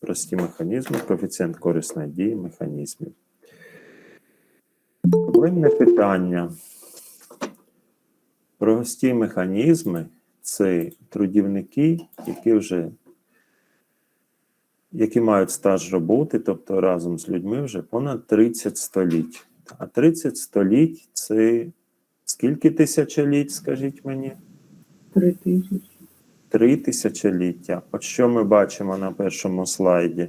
Прості механізми, коефіцієнт корисної дії механізмів. Проблемне питання. Прості механізми це трудівники, які вже які мають стаж роботи, тобто разом з людьми вже понад 30 століть. А 30 століть це скільки тисячоліть, скажіть мені? Три тисячі. Три тисячоліття. От що ми бачимо на першому слайді?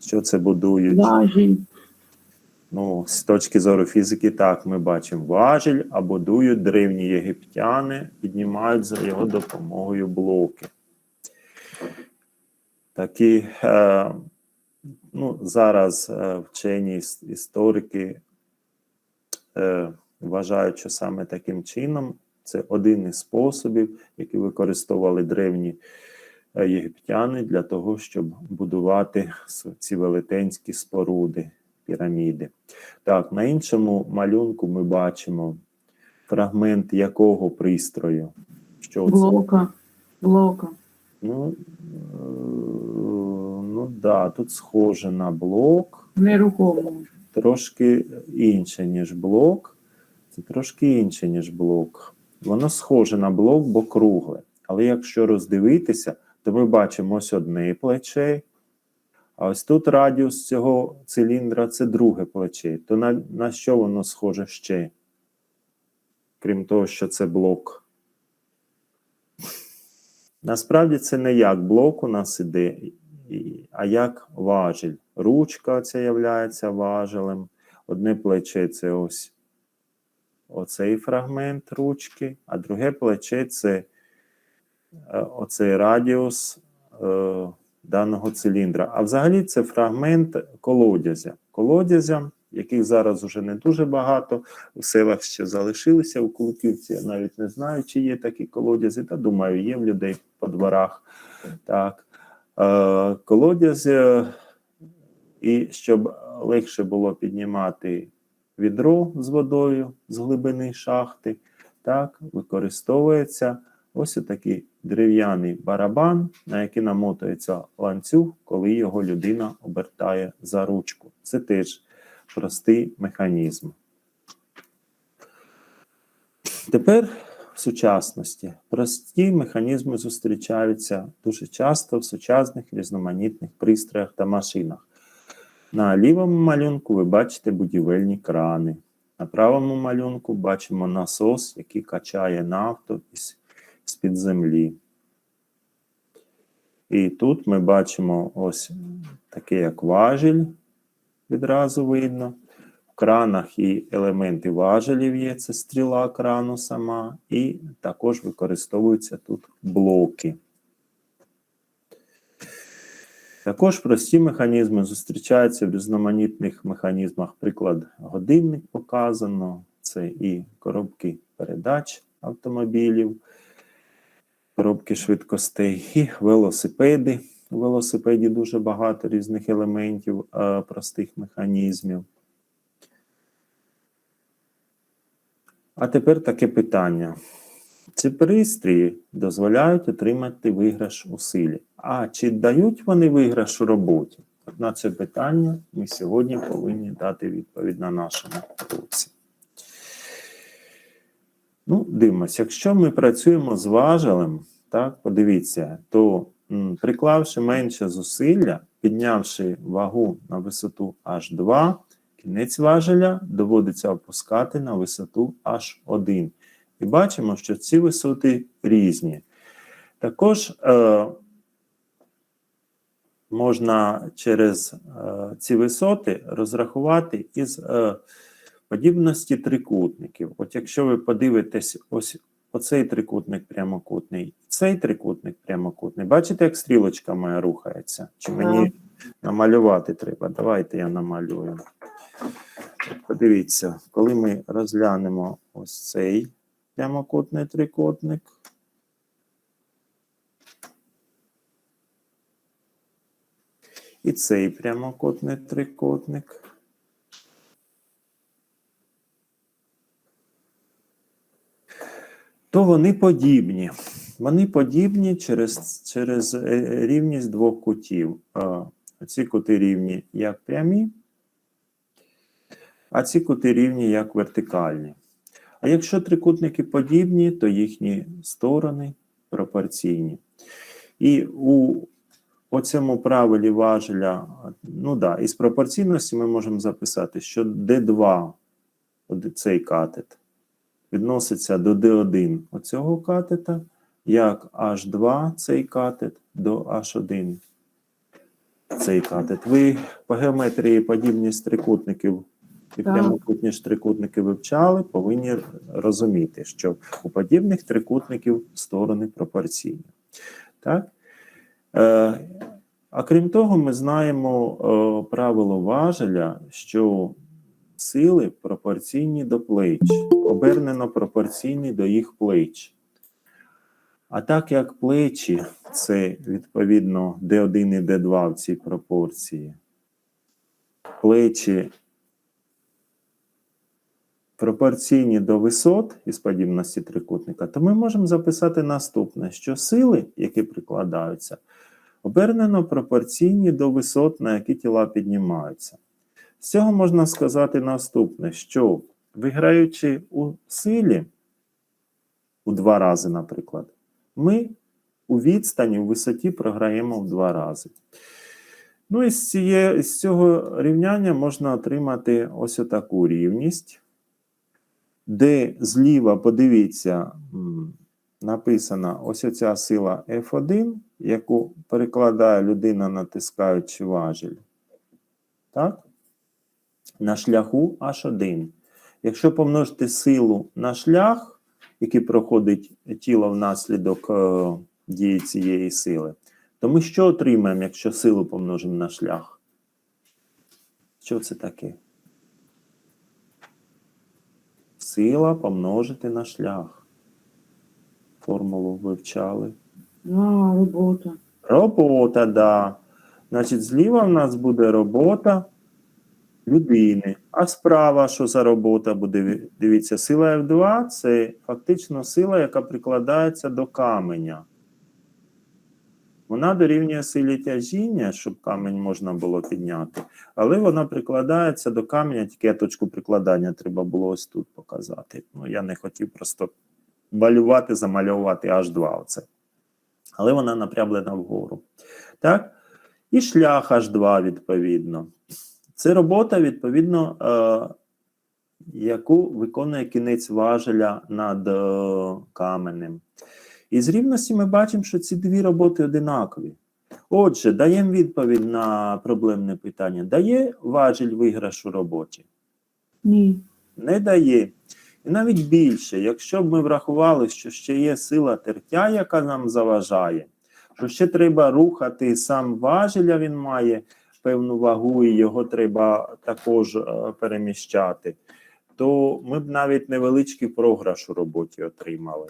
Що це будують? Важіль. Ну, з точки зору фізики, так, ми бачимо важіль, а будують древні єгиптяни, піднімають за його допомогою блоки. Такі, е, ну, зараз е, вчені історики е, вважають, що саме таким чином це один із способів, які використовували древні е, єгиптяни для того, щоб будувати ці велетенські споруди, піраміди. Так, на іншому малюнку ми бачимо фрагмент якого пристрою? Що це? Блока. Блока. Ну, е, ну да, тут схоже на блок, Нерухомого. трошки інше, ніж блок. Це трошки інше, ніж блок. Воно схоже на блок, бо кругле. Але якщо роздивитися, то ми бачимо ось одне плече, а ось тут радіус цього циліндра це друге плече. То на, на що воно схоже ще? Крім того, що це блок. Насправді це не як блок у нас іде, а як важіль. Ручка ця являється важелем. Одне плече це ось оцей фрагмент ручки, а друге плече це е, оцей радіус е, даного циліндра. А взагалі це фрагмент колодязя. Колодязя, яких зараз уже не дуже багато, у селах ще залишилися у Куликівці. Я навіть не знаю, чи є такі колодязі, та думаю, є в людей по дворах. Так. Е, і щоб легше було піднімати відро з водою з глибини шахти, так, використовується ось такий дерев'яний барабан, на який намотується ланцюг, коли його людина обертає за ручку. Це теж простий механізм. Тепер в сучасності прості механізми зустрічаються дуже часто в сучасних різноманітних пристроях та машинах. На лівому малюнку ви бачите будівельні крани. На правому малюнку бачимо насос, який качає нафту з-під землі. І тут ми бачимо ось таке, як важіль, відразу видно. В кранах і елементи важелів є, це стріла крану сама, і також використовуються тут блоки. Також прості механізми зустрічаються в різноманітних механізмах. Приклад, годинник показано, це і коробки передач автомобілів, коробки швидкостей, і велосипеди. У велосипеді дуже багато різних елементів е, простих механізмів. А тепер таке питання. Ці пристрої дозволяють отримати виграш у силі. А чи дають вони виграш у роботі? От на це питання ми сьогодні повинні дати відповідь на нашому курсі. Ну, дивимося, якщо ми працюємо з важелем, так, подивіться, то м, приклавши менше зусилля, піднявши вагу на висоту H2, кінець важеля доводиться опускати на висоту H1. І бачимо, що ці висоти різні. Також е, можна через е, ці висоти розрахувати із е, подібності трикутників. От якщо ви подивитесь, ось оцей трикутник прямокутний, цей трикутник прямокутний, бачите, як стрілочка моя рухається? Чи мені намалювати треба? Давайте я намалюю. Подивіться, коли ми розглянемо ось цей прямокутний трикутник. І цей прямокутний трикутник. То вони подібні. Вони подібні через, через е, рівність двох кутів. Е, ці кути рівні як прямі, а ці кути рівні як вертикальні. А якщо трикутники подібні, то їхні сторони пропорційні. І у оцьому правилі важеля, ну да, із пропорційності ми можемо записати, що D2, цей катет, відноситься до D1 оцього катета, як H2 цей катет до H1 цей катет. Ви по геометрії подібність трикутників і прямокутні ж трикутники вивчали, повинні розуміти, що у подібних трикутників сторони пропорційні. Так? Е, а крім того, ми знаємо е, правило важеля, що сили пропорційні до плеч, обернено пропорційні до їх плеч. А так як плечі це відповідно D1 і D2 в цій пропорції, плечі пропорційні до висот із подібності трикутника, то ми можемо записати наступне: що сили, які прикладаються, обернено пропорційні до висот, на які тіла піднімаються. З цього можна сказати наступне: що виграючи у силі у два рази, наприклад, ми у відстані, у висоті програємо в два рази. Ну і з, ціє, з цього рівняння можна отримати ось таку рівність, де зліва, подивіться, написана ось оця сила F1, яку перекладає людина, натискаючи важіль. Так? На шляху H1. Якщо помножити силу на шлях, який проходить тіло внаслідок е, дії цієї сили, то ми що отримаємо, якщо силу помножимо на шлях? Що це таке? Сила помножити на шлях. Формулу вивчали. А, робота. Робота, да. Значить, зліва в нас буде робота людини. А справа, що за робота буде? Дивіться, сила F2 це фактично сила, яка прикладається до каменя. Вона дорівнює силі тяжіння, щоб камінь можна було підняти, але вона прикладається до каменя, тільки точку прикладання треба було ось тут показати. Ну, я не хотів просто малювати, замальовувати аж два оце. Але вона напрямлена вгору. Так? І шлях H2, відповідно. Це робота, відповідно, е, яку виконує кінець важеля над е, каменем. І з рівності ми бачимо, що ці дві роботи одинакові. Отже, даємо відповідь на проблемне питання: дає важіль виграш у роботі? Ні. Не дає. І навіть більше, якщо б ми врахували, що ще є сила тертя, яка нам заважає, що ще треба рухати сам важеля, він має певну вагу, і його треба також е, переміщати, то ми б навіть невеличкий програш у роботі отримали.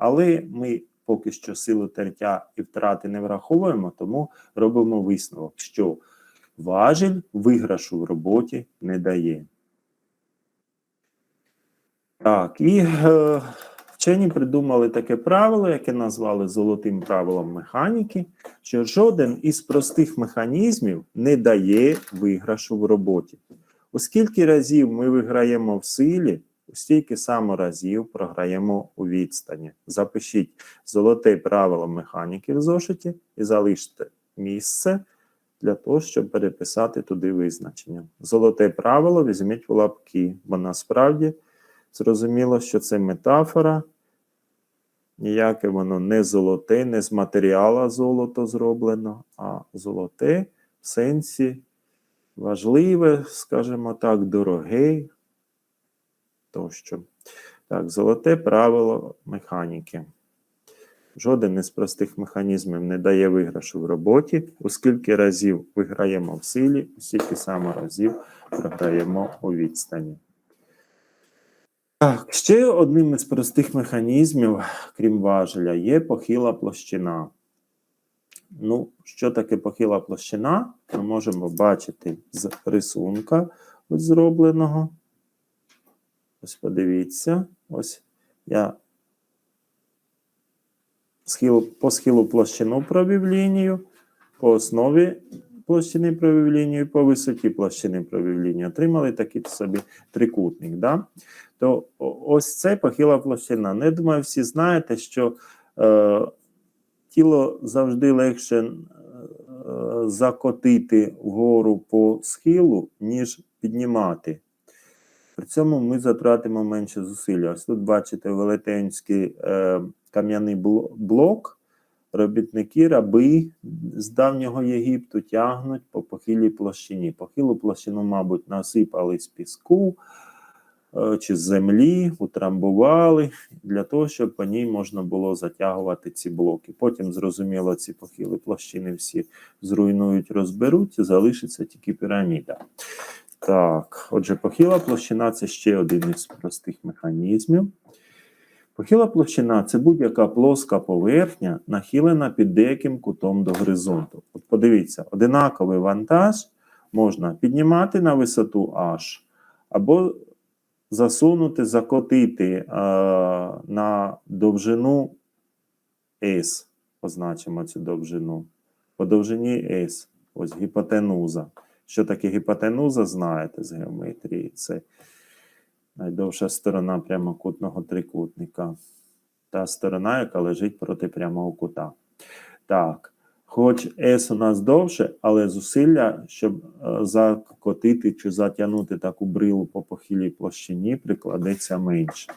Але ми поки що силу тертя і втрати не враховуємо, тому робимо висновок, що важіль виграшу в роботі не дає. Так, і е, вчені придумали таке правило, яке назвали золотим правилом механіки, що жоден із простих механізмів не дає виграшу в роботі. Оскільки разів ми виграємо в силі, стільки само разів програємо у відстані. Запишіть золоте правило механіки в зошиті і залиште місце для того, щоб переписати туди визначення. Золоте правило візьміть в лапки, бо насправді зрозуміло, що це метафора. Ніяке воно не золоте, не з матеріала золото зроблено, а золоте в сенсі важливе, скажімо так, дороге тощо. Так, золоте правило механіки. Жоден із простих механізмів не дає виграшу в роботі, оскільки разів виграємо в силі, стільки само разів програємо у відстані. Так, ще одним із простих механізмів, крім важеля, є похила площина. Ну, що таке похила площина? Ми можемо бачити з рисунка зробленого. Ось подивіться, ось я по схилу площину провів лінію, по основі площини провів лінію, по висоті площини провів лінію. Отримали такий собі трикутник. Да? То ось це похила площина. Я думаю, всі знаєте, що е, тіло завжди легше е, закотити вгору по схилу, ніж піднімати. При цьому ми затратимо менше зусилля. Ось тут бачите велетенський е, кам'яний блок. Робітники, раби з давнього Єгипту тягнуть по похилій площині. Похилу площину, мабуть, насипали з піску е, чи з землі, утрамбували для того, щоб по ній можна було затягувати ці блоки. Потім, зрозуміло, ці похили площини всі зруйнують, розберуть, і залишиться тільки піраміда. Так, отже, похила площина це ще один із простих механізмів. Похила площина це будь-яка плоска поверхня, нахилена під деяким кутом до горизонту. От подивіться, одинаковий вантаж можна піднімати на висоту H, або засунути, закотити е, на довжину S. Позначимо цю довжину. По довжині S. Ось гіпотенуза. Що таке гіпотенуза, знаєте з геометрії. Це найдовша сторона прямокутного трикутника. Та сторона, яка лежить проти прямого кута. Так, хоч S у нас довше, але зусилля, щоб е, закотити чи затягнути таку брилу по похилій площині, прикладеться менше.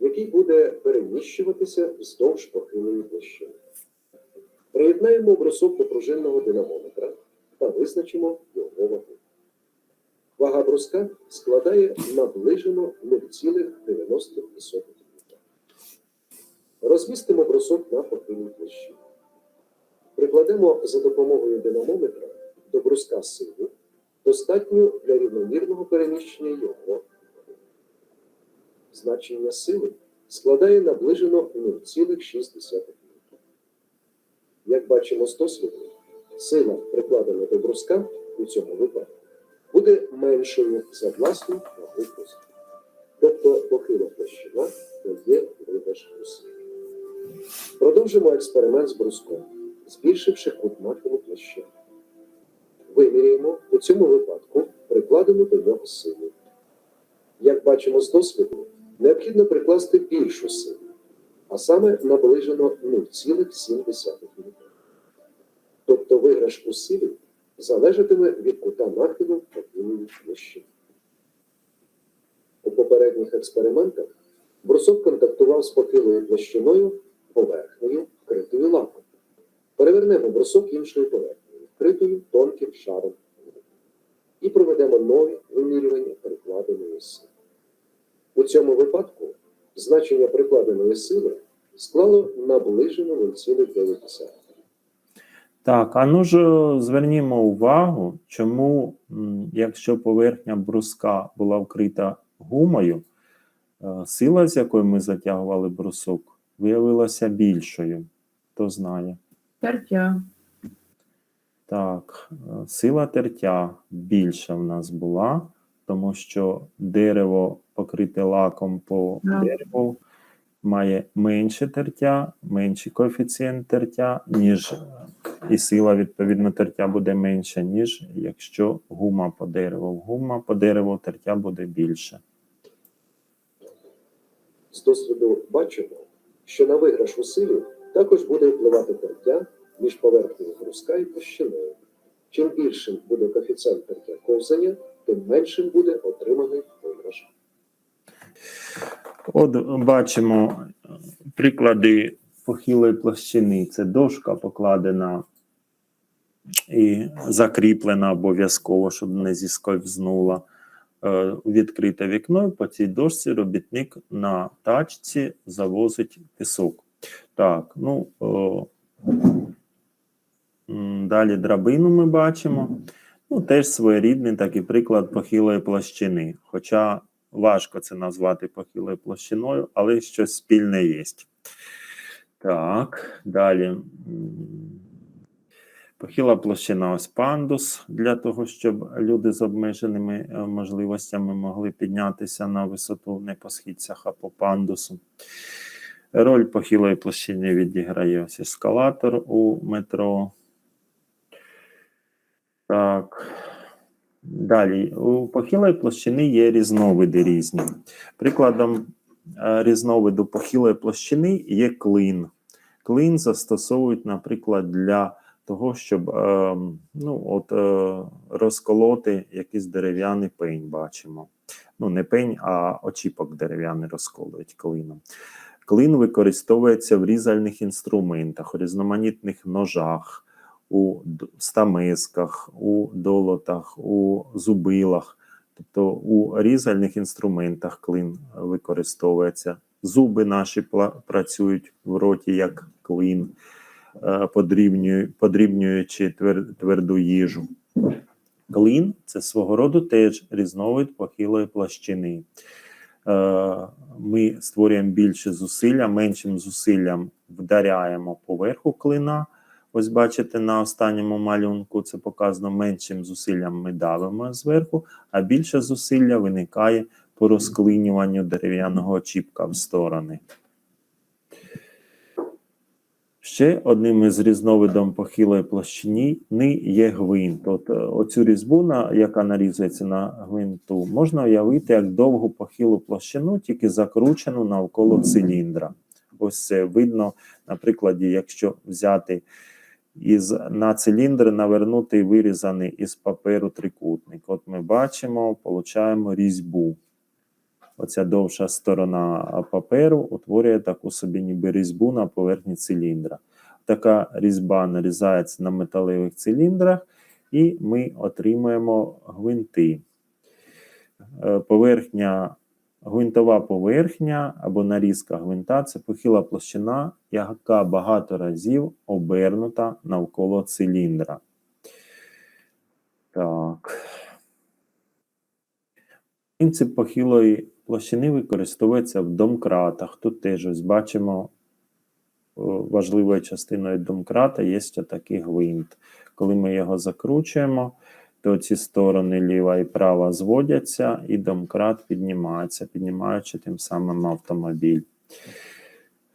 який буде переміщуватися вздовж похилої площини. Приєднаємо брусок до пружинного динамометра та визначимо його вагу. Вага бруска складає наближено 0,90 м. Розмістимо брусок на похилій площині. Прикладемо за допомогою динамометра до бруска силу, достатню для рівномірного переміщення його значення сили складає наближено 0,6 м. Як бачимо з досвіду, сила, прикладена до бруска у цьому випадку, буде меншою за власну вагу бруска. Тобто похила площина дає виграш у силі. Продовжимо експеримент з бруском, збільшивши кут нахилу площини. Виміряємо у цьому випадку прикладену до нього силу. Як бачимо з досвіду, необхідно прикласти більшу силу, а саме наближено 0,7 Тобто у силі залежатиме від кута нахилу похилої площини. У попередніх експериментах брусок контактував з похилою площиною поверхнею, вкритою лаком. Перевернемо брусок іншою поверхнею, вкритою тонким шаром. І проведемо нові вимірювання перекладеної сили. У цьому випадку значення прикладеної сили склало наближено 0,9. Так, а ну ж е, звернімо увагу, чому, якщо поверхня бруска була вкрита гумою, е, сила, з якою ми затягували брусок, виявилася більшою. Хто знає? Тертя. Так, е, сила тертя більша в нас була, тому що дерево покрите лаком по Да. дереву має менше тертя, менший коефіцієнт тертя, ніж і сила відповідно тертя буде менша, ніж якщо гума по дереву. Гума по дереву тертя буде більше. З досвіду бачимо, що на виграш у силі також буде впливати тертя між поверхнею бруска і площиною. Чим більшим буде коефіцієнт тертя ковзання, тим меншим буде отриманий виграш. От бачимо приклади похилої площини. Це дошка покладена і закріплена обов'язково, щоб не зісковзнула. Е, Відкрите вікно, і по цій дошці робітник на тачці завозить пісок. Так, ну о, далі драбину ми бачимо. Ну, теж своєрідний такий приклад похилої площини. Хоча важко це назвати похилою площиною, але щось спільне є. Так, далі. Похила площина ось пандус для того, щоб люди з обмеженими е, можливостями могли піднятися на висоту не по східцях, а по пандусу. Роль похилої площини відіграє ось ескалатор у метро. Так. Далі. У похилої площини є різновиди різні. Прикладом е, різновиду похилої площини є клин. Клин застосовують, наприклад, для того, щоб е, ну, от, е, розколоти якийсь дерев'яний пень, бачимо. Ну, не пень, а очіпок дерев'яний розколують клином. Клин використовується в різальних інструментах, у різноманітних ножах, у стамесках, у долотах, у зубилах. Тобто у різальних інструментах клин використовується. Зуби наші працюють в роті як клин, подрібнюючи тверду їжу. Клин це свого роду теж різновид похилої площини. Е, Ми створюємо більше зусилля, меншим зусиллям вдаряємо поверху клина. Ось бачите, на останньому малюнку це показано меншим зусиллям ми давимо зверху, а більше зусилля виникає по розклинюванню дерев'яного очіпка в сторони. Ще одним із різновидом похилої площини є гвинт. От, е, оцю різьбу, яка нарізується на гвинту, можна уявити як довгу похилу площину, тільки закручену навколо циліндра. Ось це видно на прикладі, якщо взяти із на циліндр навернути вирізаний із паперу трикутник. От ми бачимо, получаємо різьбу. Оця довша сторона паперу утворює таку собі ніби різьбу на поверхні циліндра. Така різьба нарізається на металевих циліндрах, і ми отримуємо гвинти. Е, Поверхня, гвинтова поверхня або нарізка гвинта це похила площина, яка багато разів обернута навколо циліндра. Так. Принцип похилої площини використовується в домкратах. Тут теж ось бачимо важливою частиною домкрата є такий гвинт. Коли ми його закручуємо, то ці сторони ліва і права зводяться, і домкрат піднімається, піднімаючи тим самим автомобіль.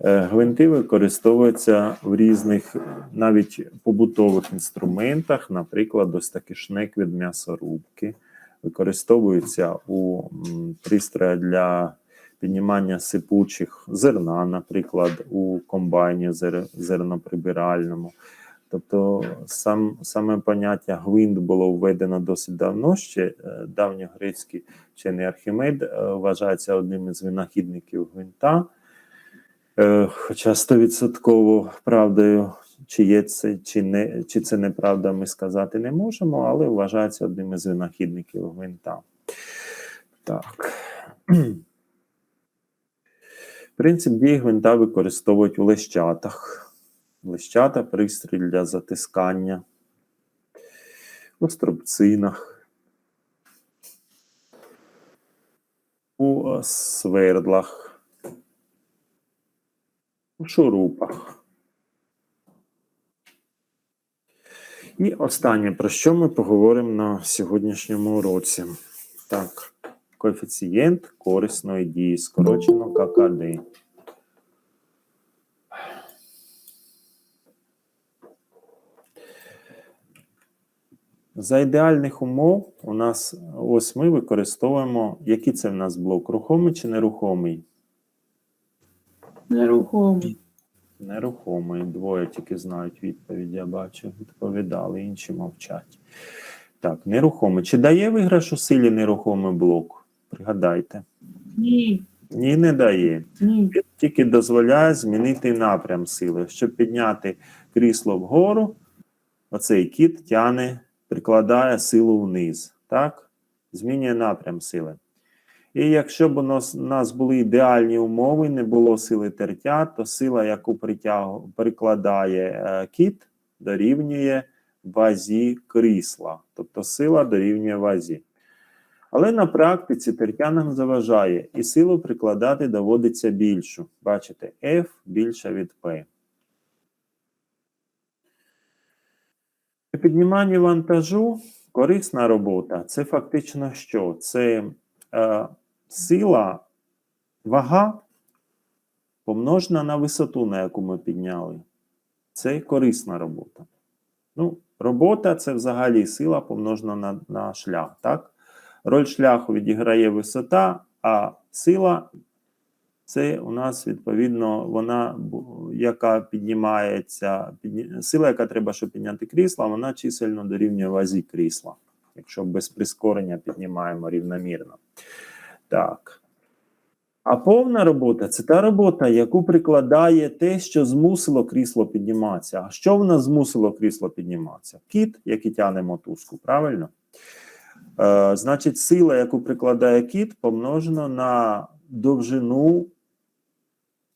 Е, Гвинти використовуються в різних навіть побутових інструментах, наприклад, ось такий шнек від м'ясорубки використовуються у м, пристроях для піднімання сипучих зерна, наприклад, у комбайні зер, зерноприбиральному. Тобто сам, саме поняття гвинт було введено досить давно. Ще е, давньогрецький вчений Архімед е, вважається одним із винахідників гвинта. Е, Хоча стовідсотково правдою, чи є це, чи, не, чи це неправда, ми сказати не можемо, але вважається одним із винахідників гвинта. Так. Принцип дії гвинта використовують у лещатах. Лещата пристрій для затискання, у струбцинах, у е, свердлах, у шурупах. І останнє, про що ми поговоримо на сьогоднішньому уроці. Так, коефіцієнт корисної дії, скорочено ККД. За ідеальних умов у нас ось ми використовуємо, який це в нас блок? Рухомий чи нерухомий? Нерухомий. Нерухомий. Двоє тільки знають відповідь, я бачу. Відповідали, інші мовчать. Так, нерухомий. Чи дає виграш у силі нерухомий блок? Пригадайте. Ні. Ні, не дає. Ні. Він тільки дозволяє змінити напрям сили. Щоб підняти крісло вгору, оцей кіт тяне, прикладає силу вниз. Так? Змінює напрям сили. І якщо б у нас, у нас були ідеальні умови, не було сили тертя, то сила, яку притягу, прикладає е, кіт, дорівнює вазі крісла. Тобто сила дорівнює вазі. Але на практиці тертя нам заважає, і силу прикладати доводиться більшу. Бачите, F більша від P. При підніманні вантажу корисна робота. Це фактично що? Це е, сила, вага помножена на висоту, на яку ми підняли. Це корисна робота. Ну, робота це взагалі сила помножена на, на шлях. Так? Роль шляху відіграє висота, а сила це у нас відповідно вона, яка піднімається, підні... сила, яка треба, щоб підняти крісло, вона чисельно дорівнює вазі крісла, якщо без прискорення піднімаємо рівномірно. Так. А повна робота це та робота, яку прикладає те, що змусило крісло підніматися. А що в нас змусило крісло підніматися? Кіт, який тягне мотузку, правильно? Е, значить, сила, яку прикладає кіт, помножено на довжину,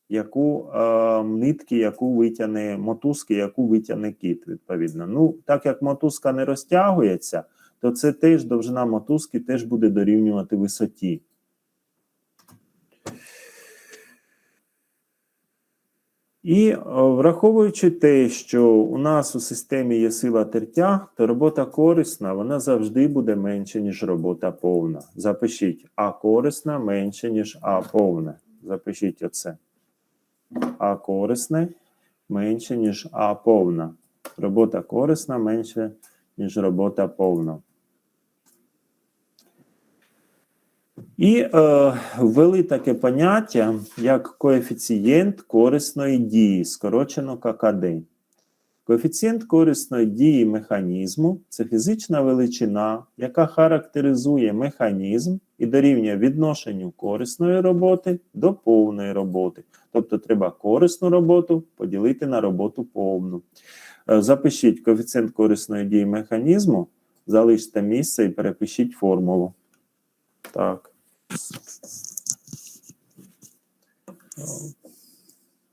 яку е, нитки, яку витягне мотузки, яку витягне кіт, відповідно. Ну, так як мотузка не розтягується, то це теж довжина мотузки теж буде дорівнювати висоті. І е, враховуючи те, що у нас у системі є сила тертя, то робота корисна, вона завжди буде менше, ніж робота повна. Запишіть, а корисна менше, ніж А повне. Запишіть оце. А корисне менше, ніж А повна. Робота корисна менше, ніж робота повна. І е, ввели таке поняття, як коефіцієнт корисної дії, скорочено ККД. Коефіцієнт корисної дії механізму це фізична величина, яка характеризує механізм і дорівнює відношенню корисної роботи до повної роботи. Тобто треба корисну роботу поділити на роботу повну. Е, Запишіть коефіцієнт корисної дії механізму, залиште місце і перепишіть формулу. Так.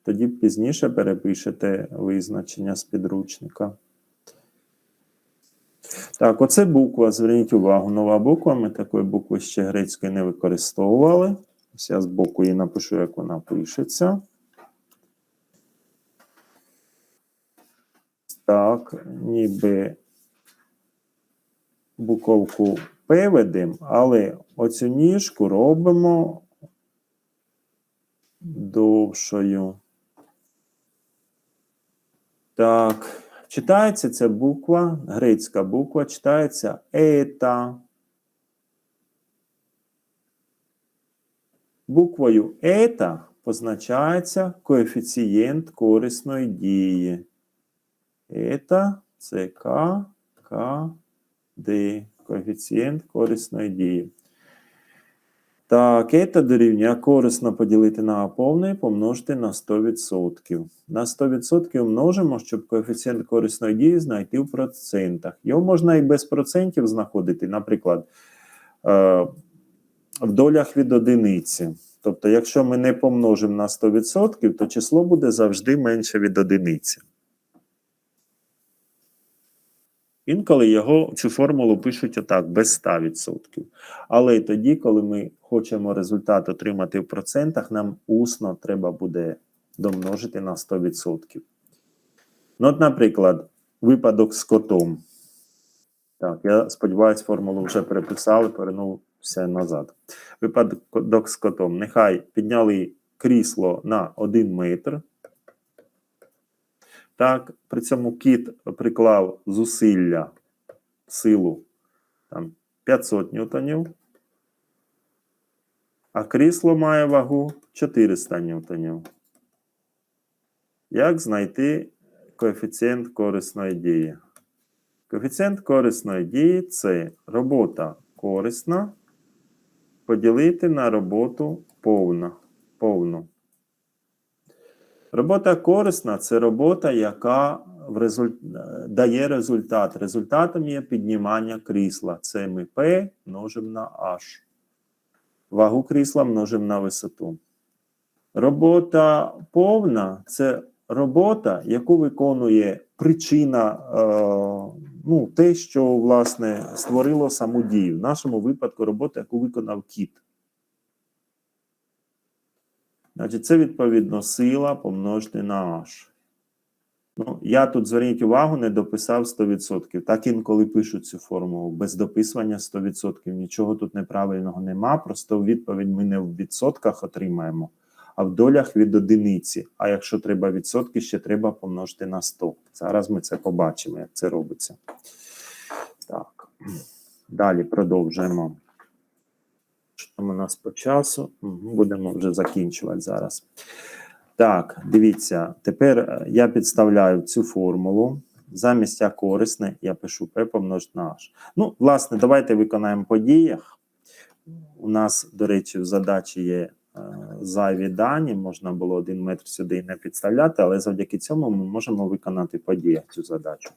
Тоді пізніше перепишете визначення з підручника. Так, оце буква. Зверніть увагу, нова буква. Ми такої букви ще грецької не використовували. Ось я з боку її напишу, як вона пишеться. Так, ніби буковку П ведемо, але оцю ніжку робимо довшою. Так, читається ця буква, грецька буква, читається ета. Буквою ета позначається коефіцієнт корисної дії. Ета це К, К, Д. Коефіцієнт корисної дії. Так, ета дорівнює корисно поділити на повне помножити на 100%. На 100% множимо, щоб коефіцієнт корисної дії знайти в процентах. Його можна і без процентів знаходити, наприклад, е, в долях від одиниці. Тобто, якщо ми не помножимо на 100%, то число буде завжди менше від одиниці. Інколи його цю формулу пишуть отак, без 100%. Але й тоді, коли ми хочемо результат отримати в процентах, нам усно треба буде домножити на 100%. Ну, от, наприклад, випадок з котом. Так, я сподіваюся, формулу вже переписали, повернувся назад. Випадок з котом. Нехай підняли крісло на 1 метр. Так, при цьому кіт приклав зусилля, силу там, 500 ньютонів, а крісло має вагу 400 ньютонів. Як знайти коефіцієнт корисної дії? Коефіцієнт корисної дії це робота корисна поділити на роботу повна, повну. Робота корисна це робота, яка в резуль... дає результат. Результатом є піднімання крісла. Це ми P множимо на H. Вагу крісла множимо на висоту. Робота повна це робота, яку виконує причина, е, ну, те, що власне створило саму дію. В нашому випадку робота, яку виконав кіт. Значить, це відповідно сила помножити на H. Ну, я тут, зверніть увагу, не дописав 100%. Так інколи пишуть цю формулу. Без дописування 100%. Нічого тут неправильного нема. Просто відповідь ми не в відсотках отримаємо, а в долях від одиниці. А якщо треба відсотки, ще треба помножити на 100. Зараз ми це побачимо, як це робиться. Так. Далі продовжуємо. Там у нас по часу? Будемо вже закінчувати зараз. Так, дивіться, тепер е, я підставляю цю формулу. Замість А корисне я пишу P помножити на H. Ну, власне, давайте виконаємо по діях. У нас, до речі, в задачі є е, зайві дані, можна було один метр сюди і не підставляти, але завдяки цьому ми можемо виконати по діях цю задачу.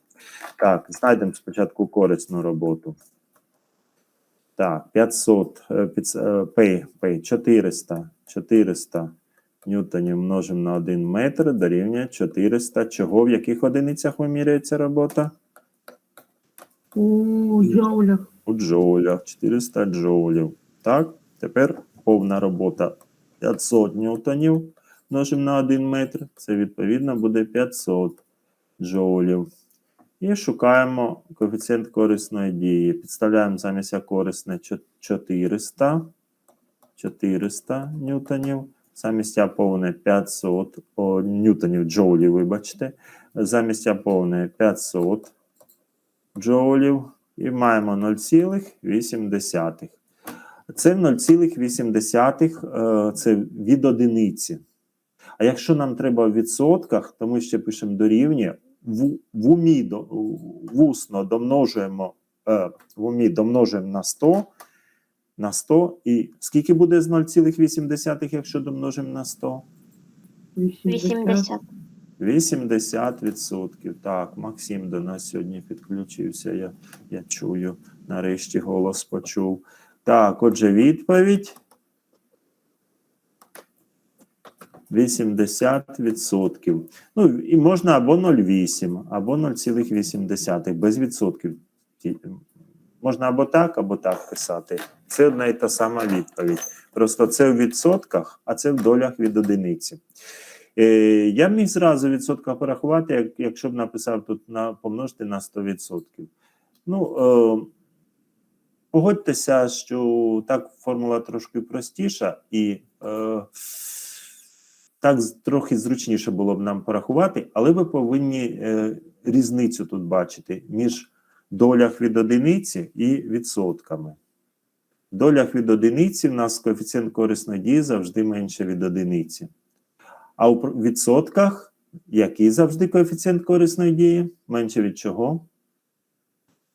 Так, знайдемо спочатку корисну роботу. Так, 500, е, під- е, P, P, 400, 400 ньютонів множимо на 1 метр дорівнює 400. Чого? В яких одиницях вимірюється робота? У джоулях. У джоулях, 400 джоулів. Так, тепер повна робота 500 ньютонів множимо на 1 метр. Це відповідно буде 500 джоулів. І шукаємо коефіцієнт корисної дії. Підставляємо замість корисне чо- 400, 400 ньютонів. Замість А повне 500 о, ньютонів, джоулів, вибачте. Замість А повне 500 джоулів і маємо 0,8. Це 0,8 е, це від одиниці. А якщо нам треба в відсотках, то ми ще пишемо дорівнює, в, в умі до, в усно домножуємо, е, в умі домножуємо на 100, на 100, і скільки буде з 0,8, якщо домножимо на 100? 80. 80%. Так, Максим до нас сьогодні підключився. Я, я чую, нарешті голос почув. Так, отже, відповідь. 80%. Ну, і можна або 0,8, або 0,8 без відсотків. Можна або так, або так писати. Це одна і та сама відповідь. Просто це в відсотках, а це в долях від одиниці. Е, я міг зразу в відсотках порахувати, як, якщо б написав тут на помножити на 100%. Ну, е, погодьтеся, що так формула трошки простіша, і е, так трохи зручніше було б нам порахувати, але ви повинні е, різницю тут бачити між долях від одиниці і відсотками. В долях від одиниці в нас коефіцієнт корисної дії завжди менше від одиниці. А у відсотках який завжди коефіцієнт корисної дії? Менше від чого?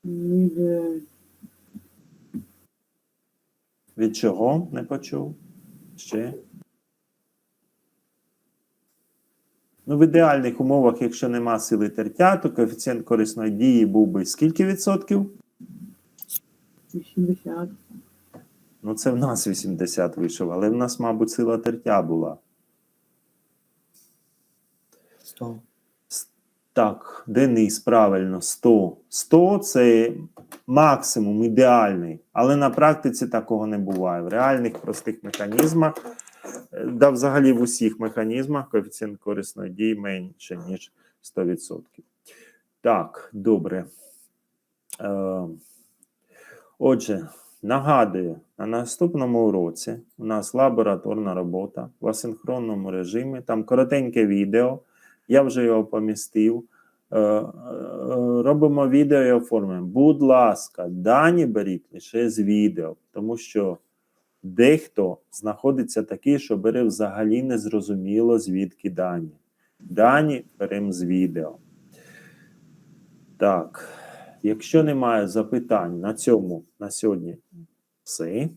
Е, Від чого? Не почув. Ще. Ну, в ідеальних умовах, якщо нема сили тертя, то коефіцієнт корисної дії був би скільки відсотків? 80. Ну, це в нас 80 вийшов, але в нас, мабуть, сила тертя була. 100. Так, Денис, правильно, 100. 100 це максимум ідеальний, але на практиці такого не буває. В реальних простих механізмах, да взагалі в усіх механізмах коефіцієнт корисної дії менше, ніж 100%. Так, добре. Е, отже, нагадую, на наступному уроці у нас лабораторна робота в асинхронному режимі, там коротеньке відео. Я вже його помістив. Е, е, Робимо відео і оформлюємо. Будь ласка, дані беріть лише з відео, тому що дехто знаходиться такий, що бере взагалі незрозуміло, звідки дані. Дані беремо з відео. Так, якщо немає запитань на цьому на сьогодні все.